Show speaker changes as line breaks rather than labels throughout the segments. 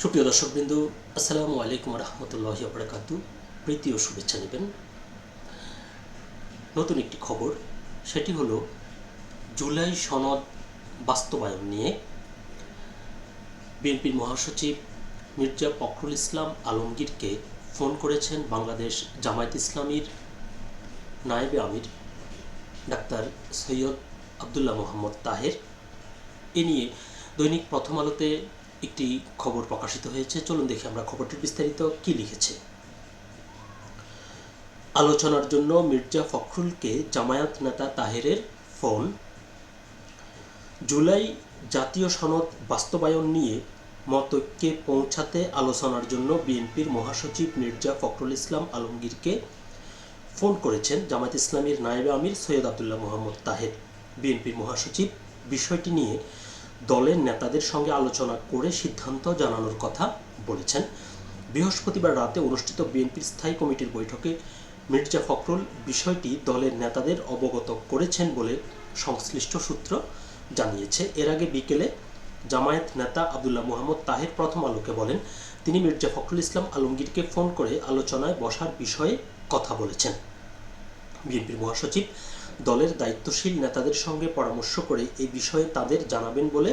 সুপ্রিয় দর্শকবৃন্দু, আসসালামু আলাইকুম রহমতুল্লাহ বরকাত প্রীতি ও শুভেচ্ছা নেবেন। নতুন একটি খবর, সেটি হলো জুলাই সনদ বাস্তবায়ন নিয়ে বিএনপির মহাসচিব মির্জা ফখরুল ইসলাম আলমগীরকে ফোন করেছেন বাংলাদেশ জামায়াত ইসলামীর নায়েবে আমির ডাক্তার সৈয়দ আবদুল্লাহ মোহাম্মদ তাহের। এ নিয়ে দৈনিক প্রথম আলোতে একটি খবর প্রকাশিত হয়েছে। চলুন দেখি আমরা খবরটির বিস্তারিত কি লিখেছে। আলোচনার জন্য মির্জা ফখরুলকে জামায়াত নেতা তাহেরের ফোন। জুলাই জাতীয় সনদ বাস্তবায়ন নিয়ে মতৈক্যে পৌঁছাতে আলোচনার জন্য বিএনপির মহাসচিব মির্জা ফখরুল ইসলাম আলমগীরকে ফোন করেছেন জামায়াত ইসলামীর নায়েবে আমির সৈয়দ আবদুল্লাহ মোহাম্মদ তাহের। বিএনপির মহাসচিব বিষয়টি নিয়ে দলের নেতাদের সঙ্গে আলোচনা করে সিদ্ধান্ত জানানোর কথা বলেছেন। বৃহস্পতিবার রাতে অনুষ্ঠিত বিএনপির স্থায়ী কমিটির বৈঠকে মির্জা ফখরুল বিষয়টি দলের নেতাদের অবগত করেছেন বলে সংশ্লিষ্ট সূত্র জানিয়েছে। এর আগে বিকেলে জামায়াত নেতা আবদুল্লাহ মোহাম্মদ তাহের প্রথম আলোকে বলেন, তিনি মির্জা ফখরুল ইসলাম আলমগীরকে ফোন করে আলোচনায় বসার বিষয়ে কথা বলেছেন। বিএনপির মহাসচিব দলের দায়িত্বশীল নেতাদের সঙ্গে পরামর্শ করে এই বিষয়ে তাদের জানাবেন বলে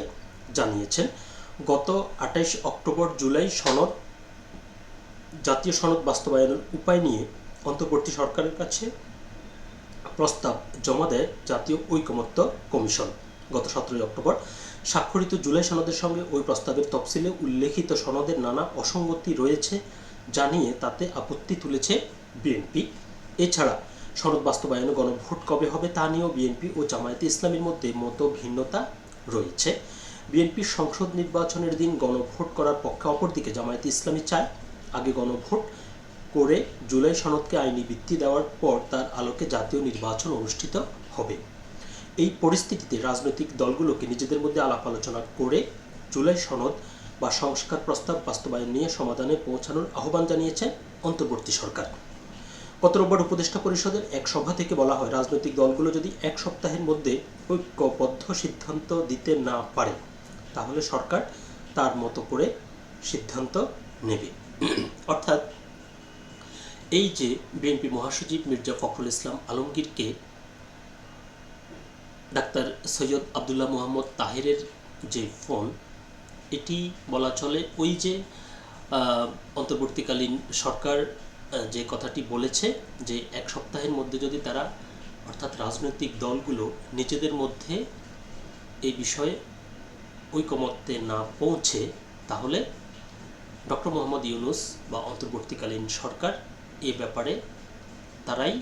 জানিয়েছেন। গত আঠাইশ অক্টোবর জুলাই সনদ, জাতীয় সনদ বাস্তবায়নের উপায় নিয়ে অন্তর্বর্তী সরকারের কাছে প্রস্তাব জমা দেয় জাতীয় ঐকমত্য কমিশন। গত সতেরোই অক্টোবর স্বাক্ষরিত জুলাই সনদের সঙ্গে ওই প্রস্তাবের তফসিলে উল্লেখিত সনদের নানা অসঙ্গতি রয়েছে জানিয়ে তাতে আপত্তি তুলেছে বিএনপি। এছাড়া সনদ বাস্তবায়নে গণভোট কবে হবে তা নিয়েও বিএনপি ও জামায়াতে ইসলামের মধ্যে মত ভিন্নতা রয়েছে। বিএনপির সংসদ নির্বাচনের দিন গণভোট করার পক্ষে অপরদিকে জামায়াতে ইসলামী চায় আগে গণভোট করে জুলাই সনদকে আইনি ভিত্তি দেওয়ার পর তার আলোকে জাতীয় নির্বাচন অনুষ্ঠিত হবে। এই পরিস্থিতিতে রাজনৈতিক দলগুলোকে নিজেদের মধ্যে আলাপ আলোচনা করে জুলাই সনদ বা সংস্কার প্রস্তাব বাস্তবায়ন নিয়ে সমাধানে পৌঁছানোর আহ্বান জানিয়েছে অন্তর্বর্তী সরকার। গত রোববার উপদেষ্টা পরিষদের এক সভা থেকে বলা হয়, রাজনৈতিক দলগুলো যদি এক সপ্তাহের মধ্যে ঐক্যবদ্ধ সিদ্ধান্ত দিতে না পারে, তাহলে সরকার তার মতো করে সিদ্ধান্ত নেবে। অর্থাৎ এই যে বিএনপি মহাসচিব মির্জা ফখরুল ইসলাম আলমগীরকে ডাক্তার সৈয়দ আবদুল্লাহ মোহাম্মদ তাহেরের যে ফোন, এটি বলা চলে ওই যে অন্তর্বর্তীকালীন সরকার যে কথাটি বলেছে যে এক সপ্তাহের মধ্যে যদি তারা, অর্থাৎ রাজনৈতিক দলগুলো নিজেদের মধ্যে এই বিষয়ে ঐকমত্যে না পৌঁছে, তাহলে ডক্টর মোহাম্মদ ইউনুস বা অন্তর্বর্তীকালীন সরকার এ ব্যাপারে তারাই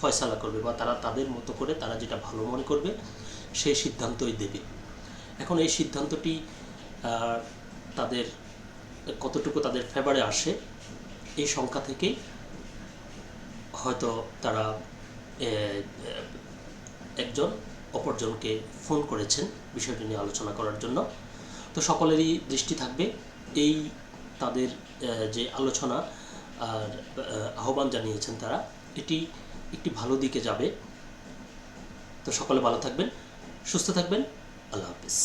ফয়সালা করবে বা তারা তাদের মতো করে তারা যেটা ভালো মনে করবে, সেই সিদ্ধান্তই দেবে। এখন এই সিদ্ধান্তটি তাদের কতটুকু তাদের ফেভারে আসে এই সংখ্যা থেকেই হয়তো তারা একজন অপরজনকে ফোন করেছেন বিষয়টি নিয়ে আলোচনা করার জন্য। তো সকলেরই দৃষ্টি থাকবে এই তাদের যে আলোচনা আর আহ্বান জানিয়েছেন তারা, এটি একটি ভালো দিকে যাবে। তো সকলে ভালো থাকবেন, সুস্থ থাকবেন, আল্লাহ হাফিজ।